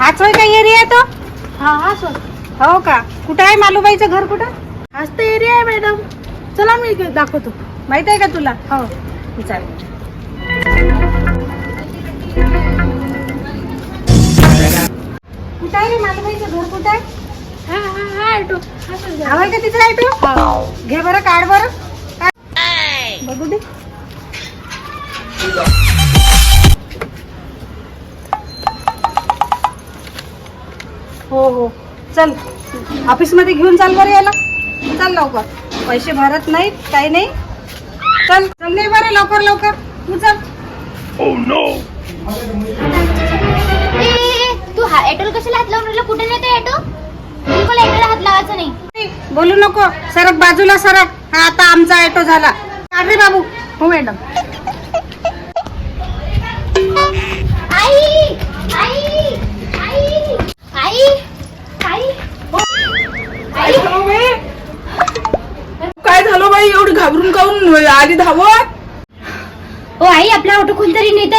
हाच होय का एरिया तो? हा हा सर हो का? कुठं आहे मालूबाईचं घर कुठं? हाच तर एरिया आहे मॅडम चला मी इकडे दाखवतो. माहीत आहे का तुला? हो. चालेल. कुठं आहे रे मालूबाईचं घर? कुठं आहे? हा हा हा ऑटो हा का तिचं ऑटो घे बरं काढ बरं. काढ. बघू दे. हो हो. चल. ऑफिसमध्ये घेऊन चाल बरं याला. चल लवकर. पैसे भरत नाहीत काही नाही. चल चल नाही बरं लवकर लवकर. तू चल. ए, ए, ए, तू हा ॲटोला कशाला हात लावून राहिला? कुठे नेतो ॲटो बिलकुल ॲटोला हात लावायचा नाही. ए, बोलू नको. सरक बाजूला सरक. हा आता आमचा ऑटो झाला. बाबू. हो मॅडम धावत? ओ आई आपला ऑटो कोणतरी नेत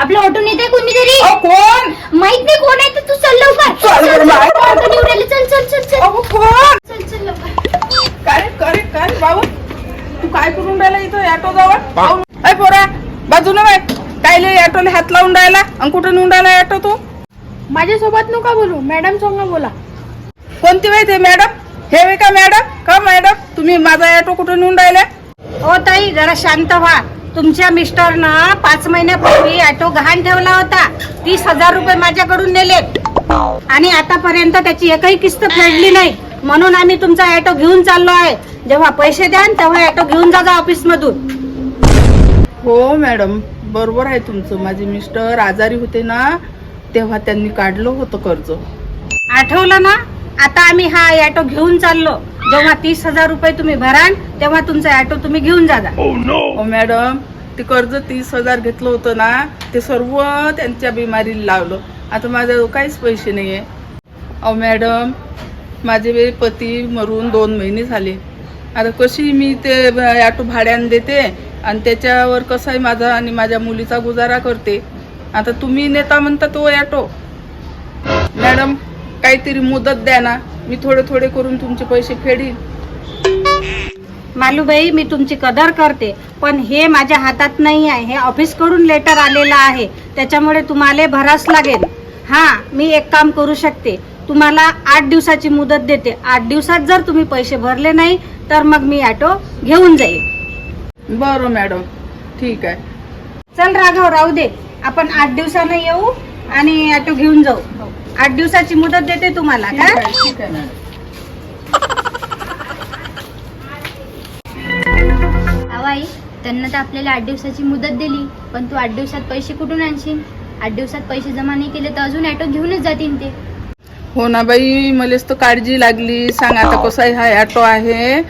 आपला ऑटो नेत आहे कोणीतरी कोण? माहीत नाही कोण आहे तर तू चल लवकर. चल. ऑटो. चल चल चल चल. अहो, कोण? चल चल लवकर. काय करे काय बाबू? तू काय करून राहिला इथं ऑटो जवळ अय पोरा बाजूला बाय काय लय ऑटोला हात लावून राहिला? आणि कुठं नेऊन राहिला ऑटो तू? माझ्यासोबत नका बोलू मॅडम संग बोला. कोणती बाई ते मॅडम हे वे का मॅडम का मॅडम तुम्ही माझा ऑटो कुठं नेऊन राहिला? ओ ताई जरा शांत व्हा. तुमच्या मिस्टरनं पाच महिन्यापूर्वी ऑटो गहाण ठेवला होता. तीस हजार रुपये माझ्याकडून नेलेत आणि आतापर्यंत त्याची एकही किस्त फेडली नाही. म्हणून आम्ही तुमचा ऑटो घेऊन चाललो आहे. जेव्हा पैसे द्यान तेव्हा ऑटो घेऊन जा ऑफिस मधून हो मॅडम. बरोबर आहे तुमचं. माझे मिस्टर आजारी होते ना तेव्हा त्यांनी काढलं होतं कर्ज. आठवलं ना? आता आम्ही हा ऑटो घेऊन चाललो. जेव्हा तीस हजार रुपये तुम्ही भराल तेव्हा तुमचा ऑटो तुम्ही घेऊन जा मॅडम ते कर्ज तीस हजार घेतलं होतं ना ते सर्व त्यांच्या बिमारीला लावलं. आता माझ्याजवळ काहीच पैसे नाही आहे अहो मॅडम माझे बे पती मरून दोन महिने झाले. आता कशी मी ते ऑटो भाड्यानं देते आणि त्याच्यावर कसं आहे माझा आणि माझ्या मुलीचा गुजारा करते. आता तुम्ही नेता म्हणता तो ऑटो मॅडम काहीतरी मुदत द्या ना. मी थोडे थोडे करून तुमचे पैसे फेडीन. मालूबाई मी तुमची कदर करते पण हे माझ्या हातात नाही आहे. हे ऑफिसकडून लेटर आलेलं आहे. त्याच्यामुळे तुम्हाला भरास लागेल. हा मी एक काम करू शकते. तुम्हाला आठ दिवसाची मुदत देते. आठ दिवसात जर तुम्ही पैसे भरले नाही तर मग मी ऑटो घेऊन जाईल. बरं मॅडम. ठीक आहे. चल राघव राहू दे. आपण आठ दिवसानं येऊ आणि ऑटो घेऊन जाऊ. आठ दिवसाची मुदत देते तुम्हाला ठीक का आहे ठीक आहे. मॅडम आई त्यांना तर आपल्याला आठ दिवसाची मुदत दिली पण तू आठ दिवसात पैसे कुठून आणशील? आठ दिवसात पैसे जमा नाही केले तर अजून ॲटो घेऊनच जातील ते. हो ना बाई मलाच तर काळजी लागली. सांग आता कसा आहे हा ऑटो आहे?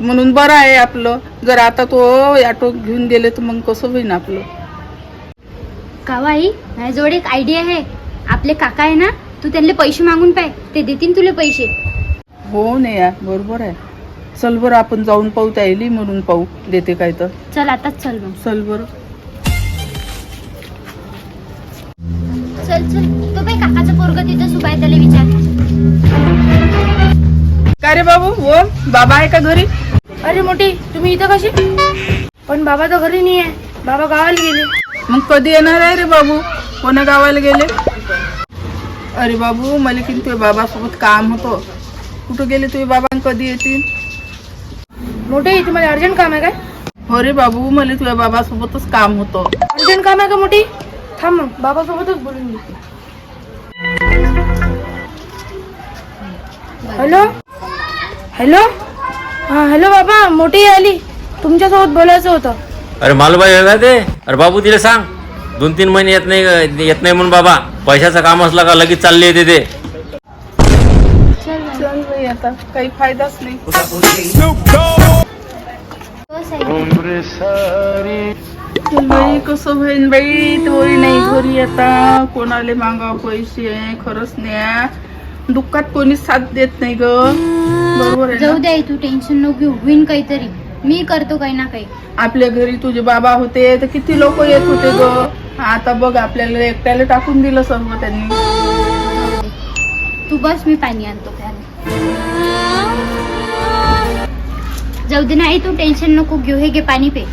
म्हणून बरं आहे आपलं. जर आता तो ऑटो घेऊन गेले तर मग कसं होईन आपलं? कावाई माझ्याजवळ एक आयडिया आहे. आपले काका आहे ना तू त्यांना पैसे मागून पाय. ते देतील तुला पैसे. हो नाही या बरोबर आहे. चल बरं आपण जाऊन पाहू त्यायली म्हणून पाहू. देते काय तर. चल आताच चल मग. चल बरं. चल चल. तो बाई काकाचं पोरग तिथं सुबाय त्याला विचार. काय रे बाबू? हो? बाबा आहे का घरी? अरे मोठी तुम्ही इथं कशी पण बाबा तर घरी नाही आहे बाबा गावाला गेले. मग कधी येणार आहे रे बाबू? कोण्या गावाला गेले? अरे बाबू मला की तुझ्या बाबासोबत काम होतं. कुठं गेले तुझे बाबा कधी येतील? मोठे तुम्हाला अर्जंट काम आहे काय? हो रे बाबू मला तुझ्या बाबासोबतच काम होतं. अर्जंट काम आहे का मोठी? थांब मग बाबासोबतच बोलून घे. हॅलो? हॅलो? हां हॅलो बाबा मोठी आली. तुमच्यासोबत बोलायचं होतं. अरे मालूबाई ते? अरे बाबू तिला सांग. दोन तीन महिने येत नाही येत नाही म्हणून बाबा. पैशाचं काम असलं का लगेच चालले येते ते. चल बाई आता काही फायदाच नाही बाई कसं होईन बाई? तोही नाही घरी आता. कोणाले मागा पैसे? खरंच नाही दुःखात कोणी साथ देत नाही ग. बरोबर आहे जाऊ ना? दे तू टेन्शन नको घेऊ. होईन काहीतरी. मी करतो काही ना काही. आपल्या घरी तुझे बाबा होते तर किती लोक येत होते ग? आता बघ आपल्याला एकट्याला टाकून दिलं सर्व त्यांनी. तू बस मी पाणी आणतो प्यायला जाऊ दे नाही तू टेन्शन नको घेऊ. हे घे पाणी पे.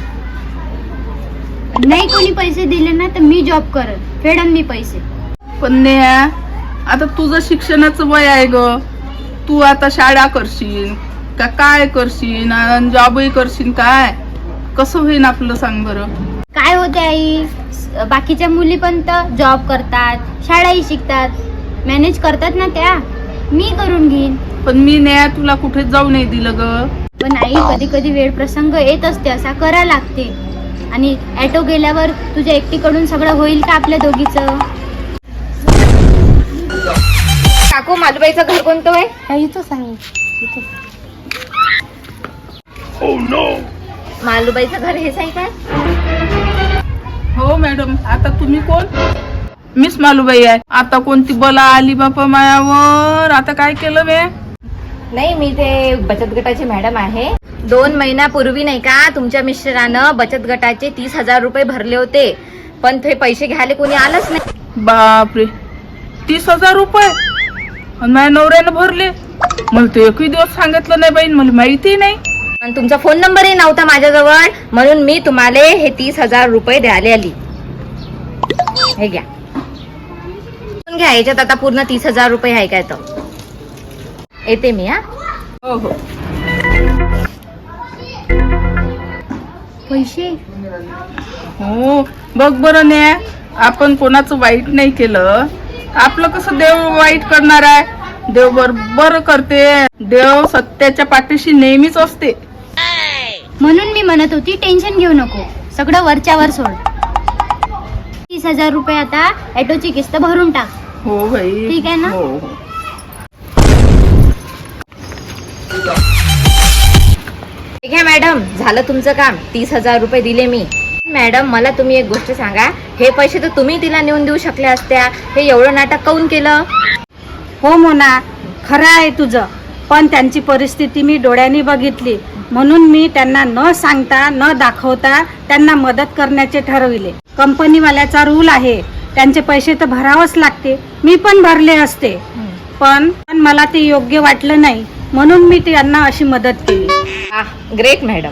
नाही कोणी पैसे दिले ना तर मी जॉब करन फेडन मी पैसे. पण नेहा आता तुझं शिक्षणाचं वय आहे ग. तू आता शाळा करशील का काय करशील जॉबही करशील काय? कसं होईन आपलं सांग बरं. काय होते आई? बाकीच्या मुली पण तर जॉब करतात शाळाही शिकतात. मॅनेज करतात ना त्या? मी करून घेईन. पण मी नेहा तुला कुठे जाऊ नाही दिलं ग. पण आई कधी कधी वेळ प्रसंग येत असते असा करा लागते. आणि ॲटो गेल्यावर तुझ्या एकटीकडून सगळं होईल का आपल्या दोघीचं? काकू मालूबाईचं घर कोणतं आहे इथंच आहे मालूबाईचं घर हेच आहे काय? हो मॅडम आता तुम्ही कोण? मिस मालूबाई आहे. आता कोणती बला आली बापा मायावर? आता काय केलं बे? नाही मी ते बचत गटाची मॅडम आहे. दोन महिन्यापूर्वी नाही का तुमच्या मिस्टरानं बचत गटाचे तीस हजार रुपये भरले होते. पण ते पैसे घ्यायला कोणी आलंच नाही. बापरे. तीस हजार रुपये? आणि माझ्या नवऱ्यानं भरले. मला ते एकही दिवस सांगितलं नाही बाई मला माहिती नाही. आणि तुमचा फोन नंबरही नव्हता माझ्याजवळ म्हणून मी तुम्हाला हे तीस हजार रुपये द्यायला आली. हे घ्या. घ्या याच्यात आता पूर्ण तीस हजार रुपये आहे काय तर. येते मी हा. हो हो. पैसे? हो बघ बरं ने आपण कोणाचं वाईट नाही केलं. आपलं कसं देव वाईट करणार आहे? देव बरोबर करते. देव सत्याच्या पाठीशी नेहमीच असते. म्हणून मी म्हणत होती टेन्शन घेऊ नको. सगळं वरच्यावर सोड. तीस हजार रुपये आता ॲटोची किस्त भरून टाक. हो भाई ठीक आहे ना? हो हो. ठीक आहे मॅडम. झालं तुमचं काम. तीस हजार रुपये दिले मी. मॅडम मला तुम्ही एक गोष्ट सांगा. हे पैसे तर तुम्ही तिला नेऊन देऊ शकल्या असत्या. हे एवढं नाटक काऊन केलं? हो मोना. खरं आहे तुझं. पण त्यांची परिस्थिती मी डोळ्यांनी बघितली. म्हणून मी त्यांना न सांगता न दाखवता त्यांना मदत करण्याचे ठरविले. कंपनीवाल्याचा रूल आहे त्यांचे पैसे तर भरावंच लागते. मी पण भरले असते. पण पण मला ते योग्य वाटलं नाही म्हणून मी त्यांना अशी मदत केली. Ah, great madam